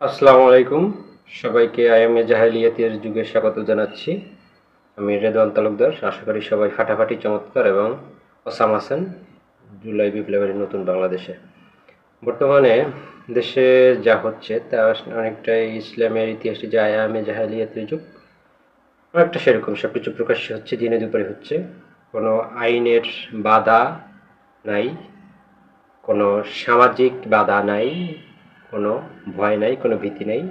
আসসালামু আলাইকুম। সবাইকে আইএমএ জাহেলিয়াতের যুগে স্বাগত জানাচ্ছি। আমি রেদওয়ান তালুকদার। আশা করি সবাই ফাটাফাটি, চমৎকার এবং অসাম আছেন জুলাই বিপ্লবের নতুন বাংলাদেশে। বর্তমানে দেশে যা হচ্ছে তা অনেকটাই ইসলামের ইতিহাসে যে আয়ামে জাহেলিয়াতের যুগ, অনেকটা সেরকম। সব কিছু প্রকাশ্য হচ্ছে, দিনে দুপুরে হচ্ছে। কোনো আইনের বাধা নাই, কোনো সামাজিক বাধা নাই কোনো ভয় নাই, কোনো ভীতি নেই।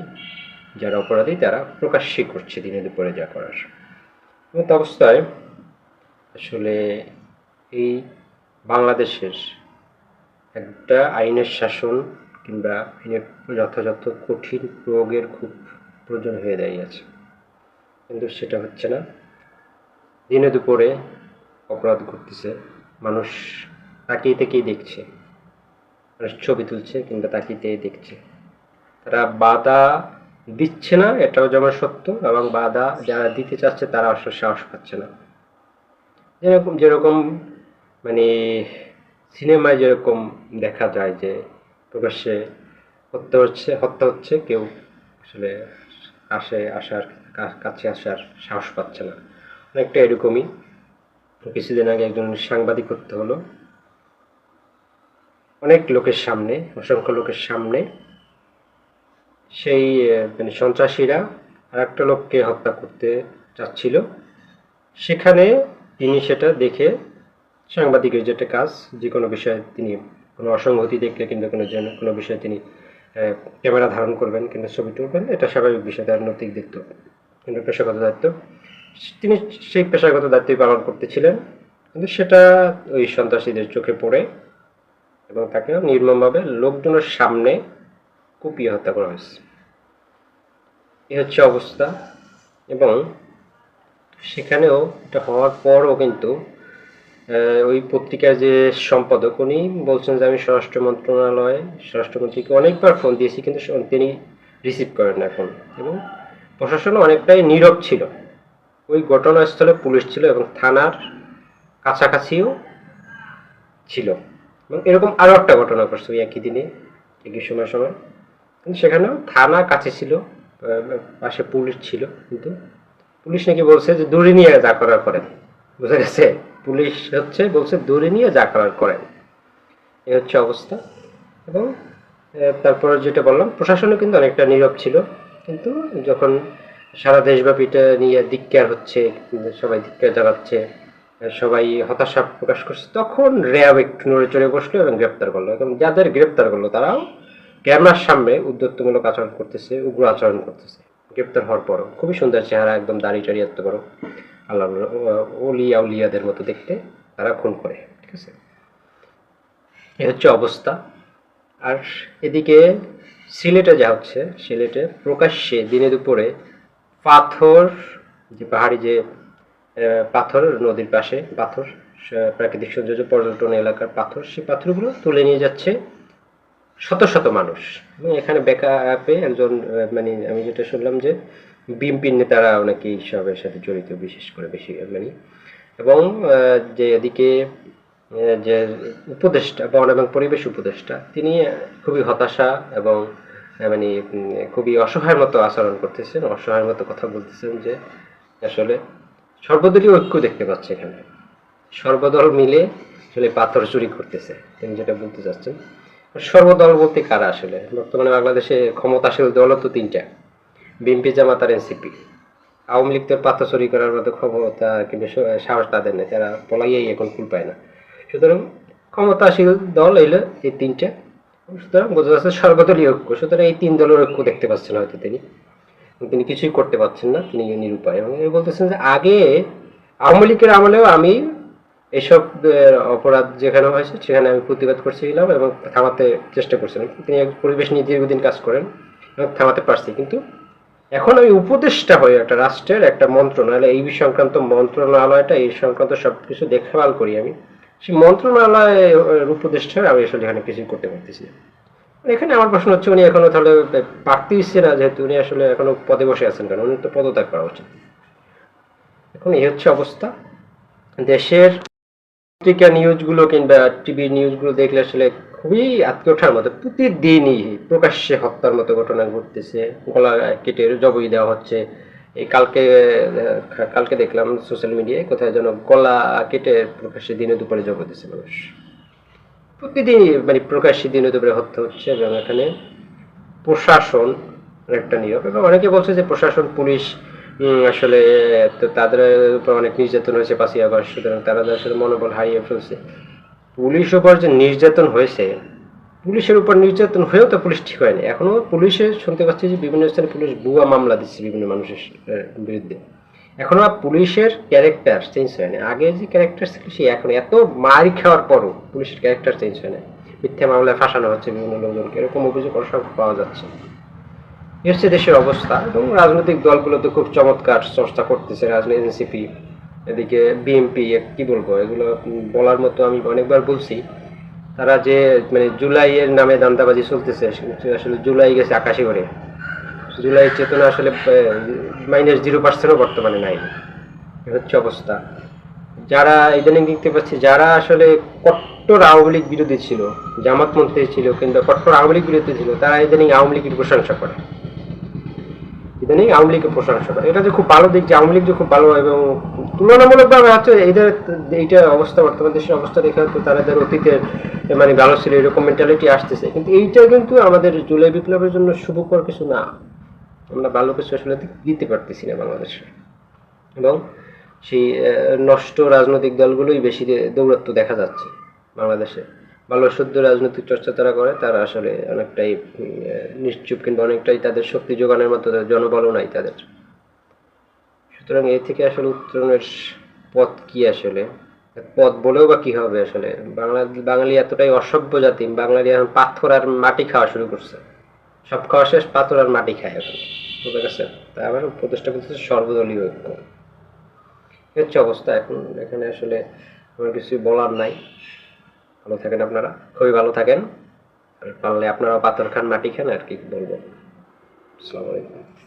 যারা অপরাধী, তারা প্রকাশ্যে করছে দিনে দুপুরে যা করার। এমত অবস্থায় আসলে এই বাংলাদেশের একটা আইনের শাসন কিংবা আইনের যথাযথ কঠিন প্রয়োগের খুব প্রয়োজন হয়ে দাঁড়িয়েছে কিন্তু সেটা হচ্ছে না। দিনে দুপুরে অপরাধ ঘটতেছে। মানুষ তাকিয়ে থেকেই দেখছে। ছবি তুলছে কিংবা তাকিয়ে দেখছে। তারা বাধা দিচ্ছে না, এটাও যেমন সত্য, এবং বাধা যারা দিতে চাচ্ছে তারা আসলে সাহস পাচ্ছে না। যেরকম যেরকম মানে সিনেমায় যেরকম দেখা যায় যে প্রকাশ্যে হত্যা হচ্ছে হত্যা হচ্ছে, কেউ আসলে আসে, আসার কাছে আসার সাহস পাচ্ছে না। অনেকটা এরকমই। কিছুদিন আগে একজন সাংবাদিক হত্যা হলো। অনেক লোকের সামনে, অসংখ্য লোকের সামনে। সেই মানে সন্ত্রাসীরা আর একটা লোককে হত্যা করতে চাচ্ছিল। সেখানে তিনি সেটা দেখে সাংবাদিকের যেটা কাজ, যে কোনো বিষয়ে তিনি কোনো অসঙ্গতি দেখলে কিংবা কোনো যেন, কোনো বিষয়ে তিনি ক্যামেরা ধারণ করবেন কিংবা ছবি তুলবেন, এটা স্বাভাবিক বিষয় তার নৈতিক দায়িত্ব কিন্তু পেশাগত দায়িত্ব। তিনি সেই পেশাগত দায়িত্বই পালন করতেছিলেন কিন্তু সেটা ওই সন্ত্রাসীদের চোখে পড়ে। এবং তাকে নির্মমভাবে লোকজনের সামনে কুপিয়ে হত্যা করা হয়েছে। এ হচ্ছে অবস্থা এবং সেখানেও এটা হওয়ার পরও কিন্তু ওই পত্রিকার যে সম্পাদক উনি বলছেন যে, আমি স্বরাষ্ট্র মন্ত্রণালয় স্বরাষ্ট্রমন্ত্রীকে অনেকবার ফোন দিয়েছি, কিন্তু তিনি রিসিভ করেন না এখন। এবং প্রশাসন অনেকটাই নীরব ছিল। ওই ঘটনাস্থলে পুলিশ ছিল এবং থানার কাছাকাছিও ছিল। এবং এরকম আরও একটা ঘটনা ঘটছে ওই একই দিনে, একই সময় সময়। কিন্তু সেখানেও থানা কাছে ছিল পাশে পুলিশ ছিল কিন্তু পুলিশ নাকি বলছে যে দূরে নিয়ে যা করার করেন। বুঝা গেছে পুলিশ হচ্ছে বলছে দূরে নিয়ে যা করার করেন। এ হচ্ছে অবস্থা এবং তারপর যেটা বললাম, প্রশাসনও কিন্তু অনেকটা নীরব ছিল। কিন্তু যখন সারা দেশব্যাপী এটা নিয়ে ধিক্কার হচ্ছে, সবাই ধিক্কার জানাচ্ছে সবাই হতাশা প্রকাশ করছে। তখন র্যাব একটু নড়ে চড়ে বসল এবং গ্রেপ্তার করল। এবং যাদের গ্রেপ্তার করল, তারাও ক্যামেরার সামনে উদ্যত্তমূলক আচরণ করতেছে, উগ্র আচরণ করতেছে। গ্রেপ্তার হওয়ার পরও খুবই সুন্দর চেহারা, একদম দাড়ি টাড়ি এত বড়। আল্লাহ ওলি আউলিয়াদের মতো দেখতে তারা খুন করে, ঠিক আছে? এ হচ্ছে অবস্থা। আর এদিকে সিলেটে যা হচ্ছে, সিলেটে প্রকাশ্যে দিনে দুপুরে পাথর, যে পাহাড়ি যে পাথর, নদীর পাশে পাথর প্রাকৃতিক সৌন্দর্য, পর্যটন এলাকার পাথর, সেই পাথরগুলো তুলে নিয়ে যাচ্ছে শত শত মানুষ। এবং এখানে অ্যাপে একজন মানে আমি যেটা শুনলাম যে বিএনপির নেতারা অনেকেই সবের সাথে জড়িত, বিশেষ করে বেশি মানে এবং যে এদিকে যে উপদেষ্টা, বন এবং পরিবেশ উপদেষ্টা, তিনি খুবই হতাশা এবং মানে খুবই অসহায়ের মতো আচরণ করতেছেন, অসহায়ের মতো কথা বলতেছেন যে আসলে সর্বদলীয় ঐক্য দেখতে পাচ্ছে এখানে। সর্বদল মিলে আসলে পাথর চুরি করতেছে, তিনি যেটা বলতে চাচ্ছেন। সর্বদল বলতে কারা আসলে? বর্তমানে বাংলাদেশে ক্ষমতাশীল দলও তো তিনটা, বিএনপি, জামাত আর এনসিপি। আওয়ামী লীগ তো পাথর চুরি করার মতো ক্ষমতা কিন্তু সাহস তাদের নেই, তারা পলাইয়াই এখন কুল পায় না। সুতরাং ক্ষমতাশীল দল এলো এই তিনটা। সুতরাং বোঝা যাচ্ছে সর্বদলীয় ঐক্য, সুতরাং এই তিন দলের ঐক্য দেখতে পাচ্ছেন হয়তো তিনি। তিনি কিছুই করতে পারছেন না, তিনি নিরুপায় এবং বলতেছেন যে আগে আওয়ামী লীগের আমলেও আমি এসব অপরাধ যেখানে হয়েছে সেখানে আমি প্রতিবাদ করছিলাম এবং থামাতে চেষ্টা করছিলাম। তিনি এক পরিবেশ নিয়ে দীর্ঘদিন কাজ করেন এবং থামাতে পারছি। কিন্তু এখন আমি উপদেষ্টা হয়ে একটা রাষ্ট্রের একটা মন্ত্রণালয়, এই সংক্রান্ত মন্ত্রণালয়টা, এই সংক্রান্ত সব কিছু দেখভাল করি আমি, সেই মন্ত্রণালয়ের উপদেষ্টা আমি আসলে এখানে কিছুই করতে পারতেছি। এখানে আমার প্রশ্ন হচ্ছে, উনি এখনও তাহলে পারতেইছে না, যেহেতু উনি আসলে এখনও পদে বসে আছেন কেন? উনি তো পদত্যাগ করা উচিত। এখন এই হচ্ছে অবস্থা। দেশের পত্রিকা নিউজগুলো কিংবা টিভি নিউজগুলো দেখলে আসলে খুবই আত্মীয় ওঠার মতো। প্রতিদিনই প্রকাশ্যে হত্যার মতো ঘটনা ঘটতেছে। গলা কেটে জবই দেওয়া হচ্ছে। এই কালকে কালকে দেখলাম সোশ্যাল মিডিয়ায় কোথায় যেন গলা কেটে প্রকাশ্যে দিনে দুপুরে জব দিচ্ছে মানুষ। প্রতিদিনই মানে প্রকাশ্যে দিনে দুপুরে হত্যা হচ্ছে এবং এখানে প্রশাসন একটা নিয়োগ। এবং অনেকে বলছে যে প্রশাসন, পুলিশ আসলে তো তাদের উপর অনেক নির্যাতন হয়েছে পাঁচই আগস্ট, সুতরাং তারা আসলে মনোবল হারিয়ে ফেলছে। পুলিশ উপর যে নির্যাতন হয়েছে, পুলিশের উপর নির্যাতন হয়েও তো পুলিশ ঠিক হয়নি। এখনও পুলিশে শুনতে পাচ্ছি যে বিভিন্ন স্থানে পুলিশ ভুয়া মামলা দিচ্ছে বিভিন্ন মানুষের বিরুদ্ধে। এখনও আর পুলিশের ক্যারেক্টার চেঞ্জ হয়নি আগে যে ক্যারেক্টার ছিল সে এখন এত মার খাওয়ার পরও পুলিশের ক্যারেক্টার চেঞ্জ হয় না মিথ্যা মামলায় ফাঁসানো হচ্ছে বিভিন্ন লোকজনকে, এরকম অভিযোগ অসংখ্য পাওয়া যাচ্ছে। এই হচ্ছে দেশের অবস্থা এবং রাজনৈতিক দলগুলো তো খুব চমৎকার চর্চা করতেছে, রাজনৈতিক এনসিপি এদিকে বিএনপি কি বলব, এগুলো বলার মতো আমি অনেকবার বলছি। তারা যে মানে জুলাইয়ের নামে দান্দাবাজি চলতেছে, আসলে জুলাই গেছে আকাশে করে। জুলাই চেতনা আসলে মাইনাস জিরো পার্সেন্টও বর্তমানে নাই। হচ্ছে অবস্থা। যারা ইদানিং দেখতে পাচ্ছি, যারা আসলে কট্টর আওয়ামী লীগ বিরোধী ছিল, জামাত মন্ত্রী ছিল কিন্তু কট্টর আওয়ামী লীগ বিরোধী ছিল, তারা ইদানিং আওয়ামী লীগের প্রশংসা করে। ইদানিং আওয়ামী লীগের প্রশংসা করে। এটা যে খুব ভালো দিক যে আওয়ামী লীগ যে খুব ভালো এবং তুলনামূলকভাবে হচ্ছে এদের এইটা অবস্থা, বর্তমান দেশের অবস্থা দেখে হয়তো তাদের অতীতের মানে ভালো ছিল, এরকম মেন্টালিটি আসতেছে। কিন্তু এইটা কিন্তু আমাদের জুলাই বিপ্লবের জন্য শুভকর কিছু না। আমরা কিছু আসলে দিতে পারতেছি না বাংলাদেশে। এবং সেই নষ্ট রাজনৈতিক দলগুলোই বেশি দে- দৌরাত্ম্য দেখা যাচ্ছে বাংলাদেশে। ভালো শুদ্ধ রাজনৈতিক চর্চা তারা করে, তারা আসলে অনেকটাই নিশ্চুপ কিংবা অনেকটাই তাদের শক্তি যোগানের মতো জনবলও নাই তাদের। সুতরাং এ থেকে আসলে উত্তরণের পথ কি আসলে? পথ বলেও বা কি হবে আসলে? বাংলা বাঙালি এতটাই অসভ্য জাতি, বাঙালি এখন পাথর আর মাটি খাওয়া শুরু করছে। সব খাওয়া শেষ, পাথর আর মাটি খায় এখন বুঝতে গেছে? তাই প্রতিষ্ঠা করতেছে সর্বদলীয় ঐক্য। হচ্ছে অবস্থা। এখন এখানে আসলে আমার কিছু বলার নাই। ভালো থাকেন আপনারা। খুবই ভালো থাকেন। আর পারলে আপনারা পাথর খান, মাটি খান, আর কি বলব। আসসালামু আলাইকুম।